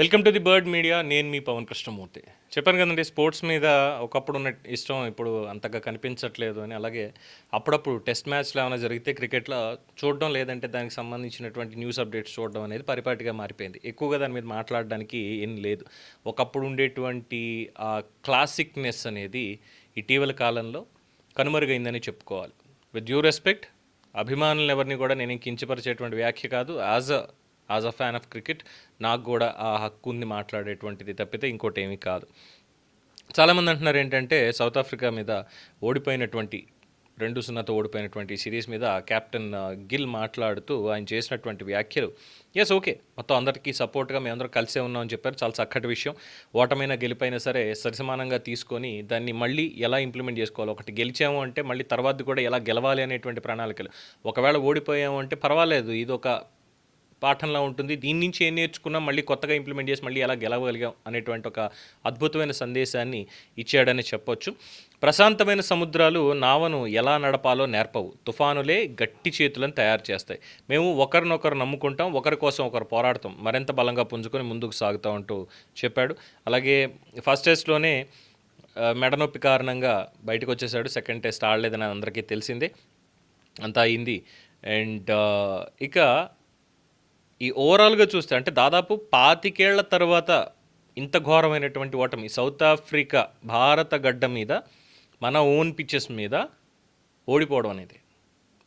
Welcome to the bird media నేను మీ పవన్ కృష్ణమూర్తి. చెప్పాను కదండి స్పోర్ట్స్ మీద ఒకప్పుడు ఉన్న ఇష్టం ఇప్పుడు అంతగా కనిపించట్లేదు అని. అలాగే అప్పుడప్పుడు టెస్ట్ మ్యాచ్లు ఏమైనా జరిగితే క్రికెట్లో చూడడం లేదంటే దానికి సంబంధించినటువంటి న్యూస్ అప్డేట్స్ చూడడం అనేది పరిపాటిగా మారిపోయింది. ఎక్కువగా దాని మీద మాట్లాడడానికి ఏం లేదు. ఒకప్పుడు ఉండేటువంటి ఆ క్లాసిక్నెస్ అనేది ఇటీవల కాలంలో కనుమరుగైందని చెప్పుకోవాలి. విత్ డ్యూ రెస్పెక్ట్ అభిమానులను ఎవరిని కూడా నేను కించపరిచేటువంటి వ్యాఖ్య కాదు. As a as a fan of cricket నాకు కూడా ఆ హక్కు ఉంది మాట్లాడేటువంటిది తప్పితే ఇంకోటి ఏమీ కాదు. చాలామంది అంటున్నారు ఏంటంటే సౌత్ ఆఫ్రికా మీద ఓడిపోయినటువంటి రెండు సున్నాతో ఓడిపోయినటువంటి సిరీస్ మీద కెప్టెన్ గిల్ uh, మాట్లాడుతూ ఆయన చేసినటువంటి వ్యాఖ్యలు ఎస్ ఓకే మొత్తం అందరికీ సపోర్ట్గా మేమందరం కలిసే ఉన్నామని చెప్పారు. చాలా చక్కటి విషయం. ఓటమైనా గెలిపోయినా సరే సరిసమానంగా తీసుకొని దాన్ని మళ్ళీ ఎలా ఇంప్లిమెంట్ చేసుకోవాలి? ఒకటి గెలిచాము అంటే మళ్ళీ తర్వాత కూడా ఎలా గెలవాలి అనేటువంటి ప్రణాళికలు. ఒకవేళ ఓడిపోయాము అంటే పర్వాలేదు. ఇది ఒక పాఠంలా ఉంటుంది. దీని నుంచి ఏం నేర్చుకున్నాం? మళ్ళీ కొత్తగా ఇంప్లిమెంట్ చేసి మళ్ళీ ఎలా గెలవగలిగాం అనేటువంటి ఒక అద్భుతమైన సందేశాన్ని ఇచ్చాడని చెప్పొచ్చు. ప్రశాంతమైన సముద్రాలు నావను ఎలా నడపాలో నేర్పవు. తుఫానులే గట్టి చేతులను తయారు చేస్తాయి. మేము ఒకరినొకరు నమ్ముకుంటాం ఒకరి కోసం ఒకరు పోరాడతాం. మరింత బలంగా పుంజుకొని ముందుకు సాగుతాం అంటూ చెప్పాడు. అలాగే ఫస్ట్ టెస్ట్లోనే మెడనొప్పి కారణంగా బయటకు వచ్చేసాడు సెకండ్ టెస్ట్ ఆడలేదని అందరికీ తెలిసిందే. అంతా అయింది. అండ్ ఇక ఈ ఓవరాల్గా చూస్తే అంటే దాదాపు పాతికేళ్ళ తర్వాత ఇంత ఘోరమైనటువంటి ఓటమి సౌత్ ఆఫ్రికా భారత గడ్డ మీద మన ఓన్ పిచ్చెస్ మీద ఓడిపోవడం అనేది.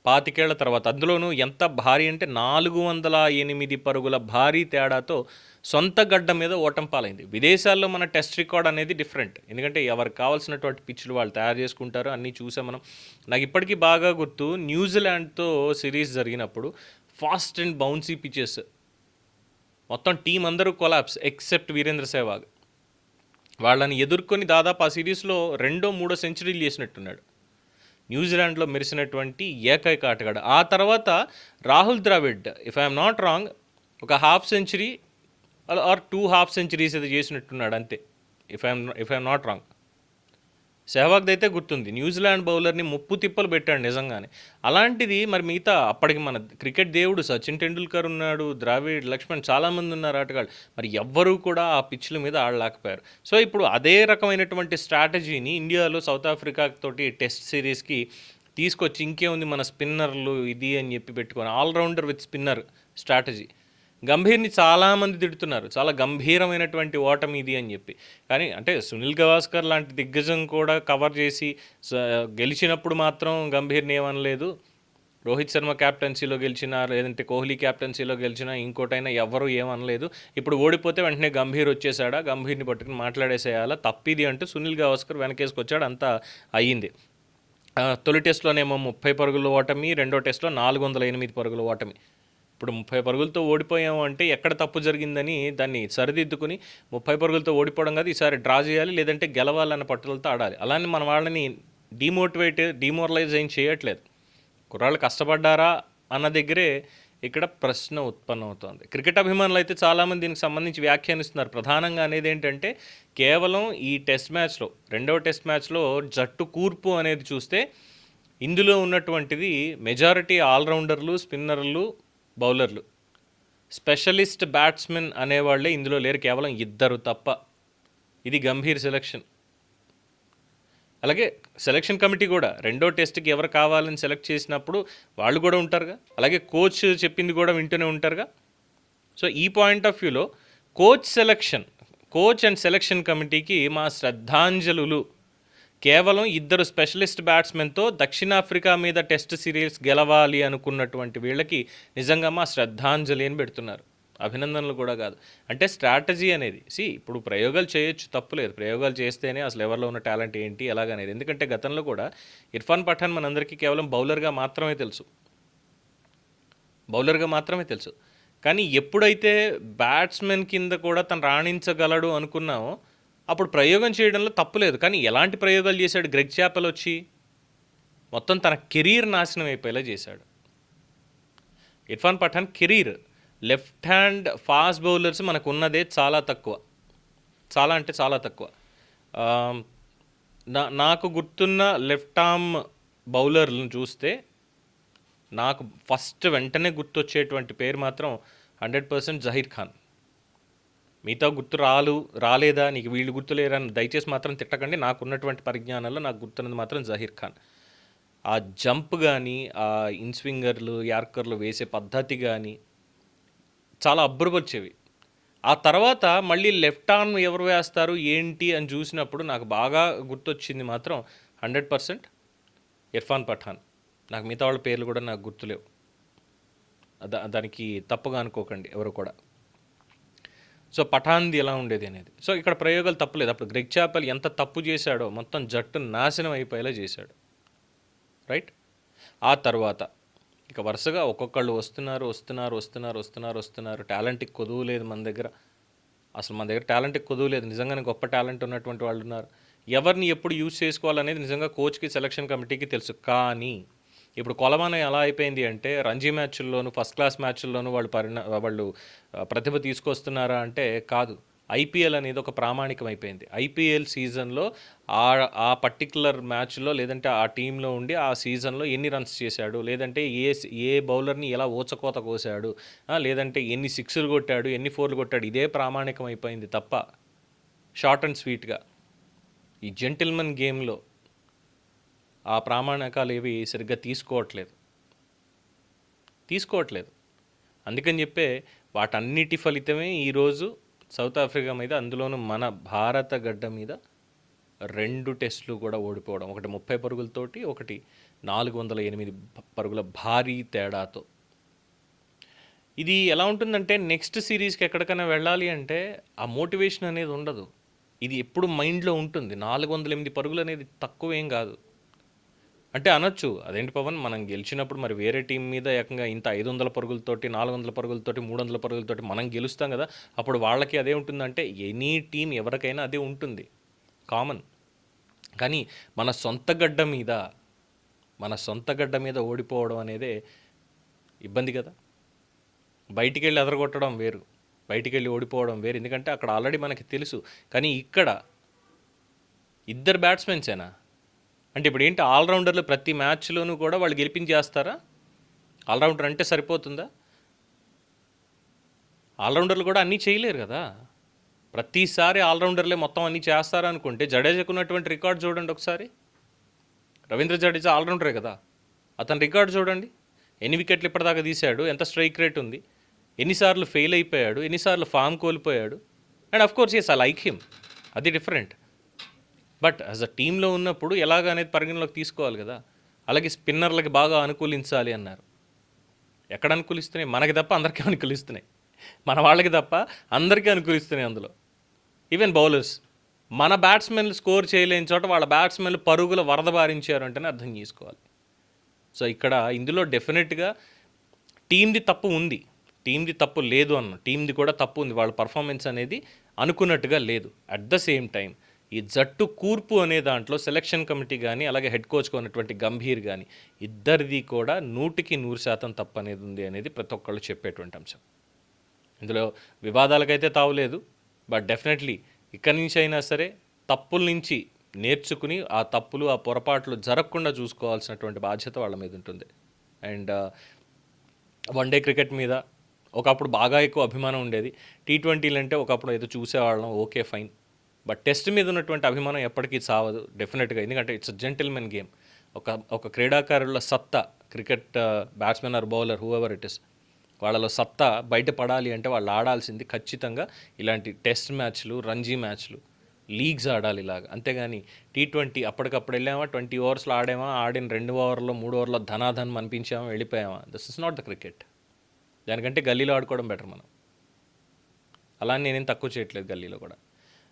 పాతికేళ్ళ తర్వాత అందులోనూ ఎంత భారీ అంటే నాలుగు వందల ఎనిమిది పరుగుల భారీ తేడాతో సొంత గడ్డ మీద ఓటం పాలైంది. విదేశాల్లో మన టెస్ట్ రికార్డ్ అనేది డిఫరెంట్. ఎందుకంటే ఎవరికి కావాల్సినటువంటి పిచ్చులు వాళ్ళు తయారు చేసుకుంటారు అన్నీ చూసాం మనం. నాకు ఇప్పటికీ బాగా గుర్తు న్యూజిలాండ్తో సిరీస్ జరిగినప్పుడు ఫాస్ట్ అండ్ బౌన్సీ పిచెస్ మొత్తం టీం అందరూ కొలాప్స్ ఎక్సెప్ట్ వీరేంద్ర సెహ్వాగ్. వాళ్ళని ఎదుర్కొని దాదాపు ఆ సిరీస్లో రెండో మూడో సెంచరీలు చేసినట్టున్నాడు. న్యూజిలాండ్లో మెరిసినటువంటి ఏకైక ఆటగాడు. ఆ తర్వాత Rahul Dravid if I'm not wrong ఒక half century or two half centuries అది చేసినట్టున్నాడు అంతే. If I'm if I'm not wrong సెహ్వాగ్ది అయితే గుర్తుంది. న్యూజిలాండ్ బౌలర్ని ముప్పు తిప్పలు పెట్టాడు నిజంగానే. అలాంటిది మరి మిగతా అప్పటికి మన క్రికెట్ దేవుడు సచిన్ టెండూల్కర్ ఉన్నాడు ద్రావిడ్ లక్ష్మణ్ చాలామంది ఉన్నారు ఆటగాళ్ళు. మరి ఎవ్వరూ కూడా ఆ పిచ్ల మీద ఆడలేకపోయారు. సో ఇప్పుడు అదే రకమైనటువంటి స్ట్రాటజీని ఇండియాలో సౌత్ ఆఫ్రికా తోటి టెస్ట్ సిరీస్కి తీసుకొచ్చి ఇంకేముంది మన స్పిన్నర్లు ఇది అని చెప్పి పెట్టుకొని all rounder with spinner strategy. గంభీర్ని చాలామంది తిడుతున్నారు. చాలా గంభీరమైనటువంటి ఓటమి ఇది అని చెప్పి. కానీ అంటే సునీల్ గవాస్కర్ లాంటి దిగ్గజం కూడా కవర్ చేసి గెలిచినప్పుడు మాత్రం గంభీర్ని ఏమనలేదు. రోహిత్ శర్మ క్యాప్టెన్సీలో గెలిచినా లేదంటే కోహ్లీ క్యాప్టెన్సీలో గెలిచినా ఇంకోటైనా ఎవరు ఏమనలేదు. ఇప్పుడు ఓడిపోతే వెంటనే గంభీర్ వచ్చేసాడా గంభీర్ని పట్టుకుని మాట్లాడేసేయాలా? తప్పిది అంటూ సునీల్ గవాస్కర్ వెనకేసుకొచ్చాడు. అంతా అయ్యింది. తొలి టెస్ట్లోనేమో ముప్పై పరుగుల ఓటమి రెండో టెస్ట్లో నాలుగు వందల ఎనిమిది పరుగుల ఓటమి. ఇప్పుడు ముప్పై పరుగులతో ఓడిపోయాము అంటే ఎక్కడ తప్పు జరిగిందని దాన్ని సరిదిద్దుకుని ముప్పై పరుగులతో ఓడిపోవడం కాదు ఈసారి డ్రా చేయాలి లేదంటే గెలవాలన్న పట్టుదలతో ఆడాలి. అలానే మన వాళ్ళని డిమోటివేట్ డిమోరలైజ్ ఏం చేయట్లేదు. కుర్రాళ్ళు కష్టపడ్డారా అన్న దగ్గరే ఇక్కడ ప్రశ్న ఉత్పన్నమవుతోంది. క్రికెట్ అభిమానులు అయితే చాలామంది దీనికి సంబంధించి వ్యాఖ్యానిస్తున్నారు. ప్రధానంగా అనేది ఏంటంటే కేవలం ఈ టెస్ట్ మ్యాచ్లో రెండవ టెస్ట్ మ్యాచ్లో జట్టు కూర్పు అనేది చూస్తే ఇందులో ఉన్నటువంటిది మెజారిటీ ఆల్రౌండర్లు స్పిన్నర్లు బౌలర్లు. స్పెషలిస్ట్ బ్యాట్స్మెన్ అనేవాళ్ళే ఇందులో లేరు. కేవలం ఇద్దరు తప్ప. ఇది గంభీర్ సెలక్షన్. అలాగే సెలక్షన్ కమిటీ కూడా రెండో టెస్ట్కి ఎవరు కావాలని సెలెక్ట్ చేసినప్పుడు వాళ్ళు కూడా ఉంటారుగా. అలాగే కోచ్ చెప్పింది కూడా వింటూనే ఉంటారుగా. సో ఈ పాయింట్ ఆఫ్ వ్యూలో coach selection coach and selection కమిటీకి మా శ్రద్ధాంజలులు కేవలం ఇద్దరు స్పెషలిస్ట్ బ్యాట్స్మెన్తో దక్షిణాఫ్రికా మీద టెస్ట్ సిరీస్ గెలవాలి అనుకున్నటువంటి వీళ్ళకి నిజంగా మా శ్రద్ధాంజలి అని పెడుతున్నారు. అభినందనలు కూడా కాదు. అంటే స్ట్రాటజీ అనేది. సి ఇప్పుడు ప్రయోగాలు చేయొచ్చు తప్పులేదు ప్రయోగాలు చేస్తేనే అసలు ఎవరిలో ఉన్న టాలెంట్ ఏంటి ఎలాగనేది. ఎందుకంటే గతంలో కూడా ఇర్ఫాన్ పఠాన్ మనందరికీ కేవలం బౌలర్గా మాత్రమే తెలుసు. బౌలర్గా మాత్రమే తెలుసు. కానీ ఎప్పుడైతే బ్యాట్స్మెన్ కింద కూడా తను రాణించగలడు అనుకున్నామో అప్పుడు ప్రయోగం చేయడంలో తప్పులేదు కానీ ఎలాంటి ప్రయోగాలు చేశాడు? గ్రెగ్ చేపలు వచ్చి మొత్తం తన కెరీర్ నాశనం అయిపోయేలా చేశాడు. Irfan Pathan career left hand fast bowlers మనకు ఉన్నదే చాలా తక్కువ. చాలా అంటే చాలా తక్కువ. నా నాకు గుర్తున్న లెఫ్ట్ ఆర్మ్ బౌలర్లను చూస్తే నాకు ఫస్ట్ వెంటనే గుర్తొచ్చేటువంటి పేరు మాత్రం హండ్రెడ్ పర్సెంట్ జహీర్ ఖాన్. మిగతా గుర్తు రాలు రాలేదా? నీకు వీళ్ళు గుర్తులేరని అని దయచేసి మాత్రం తిట్టకండి. నాకు ఉన్నటువంటి పరిజ్ఞానంలో నాకు గుర్తున్నది మాత్రం జహీర్ ఖాన్. ఆ జంప్ కానీ ఆ ఇన్స్వింగర్లు యార్కర్లు వేసే పద్ధతి కానీ చాలా అబ్బురపరిచేవి. ఆ తర్వాత మళ్ళీ లెఫ్ట్ ఆర్మ్ ఎవరు వేస్తారు ఏంటి అని చూసినప్పుడు నాకు బాగా గుర్తొచ్చింది మాత్రం హండ్రెడ్ పర్సెంట్ ఇర్ఫాన్ పఠాన్. నాకు మిగతా వాళ్ళ పేర్లు కూడా నాకు గుర్తులేవు. దా- దానికి తప్పుగా అనుకోకండి ఎవరు కూడా. సో పఠాన్ది ఎలా ఉండేది అనేది. సో ఇక్కడ ప్రయోగాలు తప్పులేదు. అప్పుడు గ్రెగ్ చాపల్ ఎంత తప్పు చేశాడో మొత్తం జట్టు నాశనం అయిపోయేలా చేశాడు. రైట్? ఆ తర్వాత ఇక వరుసగా ఒక్కొక్కళ్ళు వస్తున్నారు వస్తున్నారు వస్తున్నారు వస్తున్నారు వస్తున్నారు. టాలెంట్కి కొదువు లేదు మన దగ్గర. అసలు మన దగ్గర టాలెంట్కి కొదువు లేదు. నిజంగానే గొప్ప టాలెంట్ ఉన్నటువంటి వాళ్ళు ఉన్నారు. ఎవరిని ఎప్పుడు యూజ్ చేసుకోవాలనేది నిజంగా కోచ్కి సెలక్షన్ కమిటీకి తెలుసు. కానీ ఇప్పుడు కొలమాన ఎలా అయిపోయింది అంటే రంజీ మ్యాచ్ల్లోనూ ఫస్ట్ క్లాస్ మ్యాచ్ల్లోనూ వాళ్ళు పరిణ వాళ్ళు ప్రతిభ తీసుకొస్తున్నారా అంటే కాదు. ఐపీఎల్ అనేది ఒక ప్రామాణికం అయిపోయింది ఐపీఎల్ సీజన్లో ఆ ఆ పర్టికులర్ మ్యాచ్లో లేదంటే ఆ టీంలో ఉండి ఆ సీజన్లో ఎన్ని రన్స్ చేశాడు లేదంటే ఏ ఏ బౌలర్ని ఎలా ఓచకోత కోసాడు లేదంటే ఎన్ని సిక్స్లు కొట్టాడు ఎన్ని ఫోర్లు కొట్టాడు ఇదే ప్రామాణికం అయిపోయింది తప్ప షార్ట్ అండ్ స్వీట్గా. ఈ జెంటిల్మన్ గేమ్లో ఆ ప్రామాణికాలు ఏవి సరిగ్గా తీసుకోవట్లేదు. తీసుకోవట్లేదు. అందుకని చెప్పే వాటన్నిటి ఫలితమే ఈరోజు సౌత్ ఆఫ్రికా మీద అందులోనూ మన భారత గడ్డ మీద రెండు టెస్టులు కూడా ఓడిపోవడం. ఒకటి ముప్పై పరుగులతోటి ఒకటి నాలుగు వందల ఎనిమిది పరుగుల భారీ తేడాతో. ఇది ఎలా ఉంటుందంటే నెక్స్ట్ సిరీస్కి ఎక్కడికైనా వెళ్ళాలి అంటే ఆ మోటివేషన్ అనేది ఉండదు. ఇది ఎప్పుడు మైండ్లో ఉంటుంది. నాలుగు వందల ఎనిమిది పరుగులు అనేది తక్కువేం కాదు. అంటే అనొచ్చు. అదేంటి పవన్? మనం గెలిచినప్పుడు మరి వేరే టీం మీద ఏకంగా ఇంత ఐదు వందల పరుగులతోటి నాలుగు వందల పరుగులతోటి మూడు వందల పరుగులతోటి మనం గెలుస్తాం కదా అప్పుడు వాళ్ళకి అదే ఉంటుందంటే ఎనీ టీం ఎవరికైనా అదే ఉంటుంది. కామన్. కానీ మన సొంత గడ్డ మీద మన సొంత గడ్డ మీద ఓడిపోవడం అనేదే ఇబ్బంది కదా. బయటికి వెళ్ళి ఎదరగొట్టడం వేరు. బయటికి వెళ్ళి ఓడిపోవడం వేరు. ఎందుకంటే అక్కడ ఆల్రెడీ మనకి తెలుసు. కానీ ఇక్కడ ఇద్దరు బ్యాట్స్మెన్సేనా? అంటే ఇప్పుడు ఏంటి ఆల్రౌండర్లు ప్రతి మ్యాచ్లోనూ కూడా వాళ్ళు గెలిపించేస్తారా? ఆల్రౌండర్ అంటే సరిపోతుందా? ఆల్రౌండర్లు కూడా అన్నీ చేయలేరు కదా. ప్రతిసారి ఆల్రౌండర్లే మొత్తం అన్నీ చేస్తారా అనుకుంటే జడేజాకున్నటువంటి రికార్డ్ చూడండి ఒకసారి. రవీంద్ర జడేజా ఆల్రౌండరే కదా. అతని రికార్డ్ చూడండి. ఎన్ని వికెట్లు ఇప్పటిదాకా తీశాడు? ఎంత స్ట్రైక్ రేట్ ఉంది? ఎన్నిసార్లు ఫెయిల్ అయిపోయాడు? ఎన్నిసార్లు ఫామ్ కోల్పోయాడు? And of course yes I like him అది డిఫరెంట్. బట్ యాజ్ అ టీంలో ఉన్నప్పుడు ఎలాగ అనేది పరిగణలోకి తీసుకోవాలి కదా. అలాగే స్పిన్నర్లకి బాగా అనుకూలించాలి అన్నారు. ఎక్కడ అనుకూలిస్తున్నాయి? మనకి తప్ప అందరికీ అనుకూలిస్తున్నాయి. మన వాళ్ళకి తప్ప అందరికీ అనుకూలిస్తున్నాయి అందులో. ఈవెన్ బౌలర్స్ మన బ్యాట్స్మెన్లు స్కోర్ చేయలేని చోట వాళ్ళ బ్యాట్స్మెన్లు పరుగుల వరద బారించారు అంటేనే అర్థం చేసుకోవాలి. సో ఇక్కడ ఇందులో డెఫినెట్గా టీంది తప్పు ఉంది. టీంది తప్పు లేదు అన్న. టీంది కూడా తప్పు ఉంది. వాళ్ళ పర్ఫార్మెన్స్ అనేది అనుకున్నట్టుగా లేదు. అట్ ద సేమ్ టైం ఈ జట్టు కూర్పు అనే దాంట్లో సెలక్షన్ కమిటీ కానీ అలాగే హెడ్ కోచ్గా ఉన్నటువంటి గంభీర్ కానీ ఇద్దరిది కూడా నూటికి నూరు శాతం తప్పు అనేది ఉంది అనేది ప్రతి ఒక్కళ్ళు చెప్పేటువంటి అంశం. ఇందులో వివాదాలకైతే తావులేదు బట్ డెఫినెట్లీ ఇక్కడి నుంచి అయినా సరే తప్పుల నుంచి నేర్చుకుని ఆ తప్పులు ఆ పొరపాట్లు జరగకుండా చూసుకోవాల్సినటువంటి బాధ్యత వాళ్ళ మీద ఉంటుంది. అండ్ వన్ డే క్రికెట్ మీద ఒకప్పుడు బాగా ఎక్కువ అభిమానం ఉండేది. టీ ట్వంటీలు అంటే ఒకప్పుడు ఏదో చూసేవాళ్ళం ఓకే ఫైన్ బట్ టెస్ట్ మీద ఉన్నటువంటి అభిమానం ఎప్పటికీ చావదు డెఫినెట్గా ఎందుకంటే ఇట్స్ జెంటిల్మెన్ గేమ్ ఒక ఒక క్రీడాకారుల సత్తా cricket batsmen or bowler whoever it is వాళ్ళలో సత్తా బయటపడాలి అంటే వాళ్ళు ఆడాల్సింది ఖచ్చితంగా ఇలాంటి టెస్ట్ మ్యాచ్లు రంజీ మ్యాచ్లు లీగ్స్ ఆడాలి ఇలాగ. అంతేగాని టీ ట్వంటీ అప్పటికప్పుడు వెళ్ళామా ట్వంటీ ఓవర్స్లో ఆడామా ఆడిన రెండు ఓవర్లో మూడు ఓవర్లో ధనాధన్ అనిపించామా వెళ్ళిపోయామా? This is not the cricket దానికంటే గల్లీలో ఆడుకోవడం బెటర్ మనం. అలా నేనేం తక్కువ చేయట్లేదు గల్లీలో కూడా.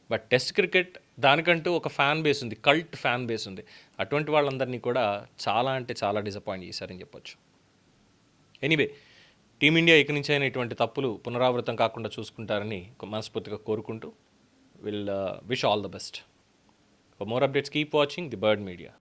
బట్ టెస్ట్ క్రికెట్ దానికంటూ ఒక ఫ్యాన్ బేస్ ఉంది కల్ట్ ఫ్యాన్ బేస్ ఉంది. అటువంటి వాళ్ళందరినీ కూడా చాలా అంటే చాలా డిసప్పాయింట్ చేశారని చెప్పొచ్చు. ఎనీవే టీమిండియా ఇక నుంచి అయిన ఇటువంటి తప్పులు పునరావృతం కాకుండా చూసుకుంటారని మనస్ఫూర్తిగా కోరుకుంటూ will wish all the best for more updates keep watching the bird media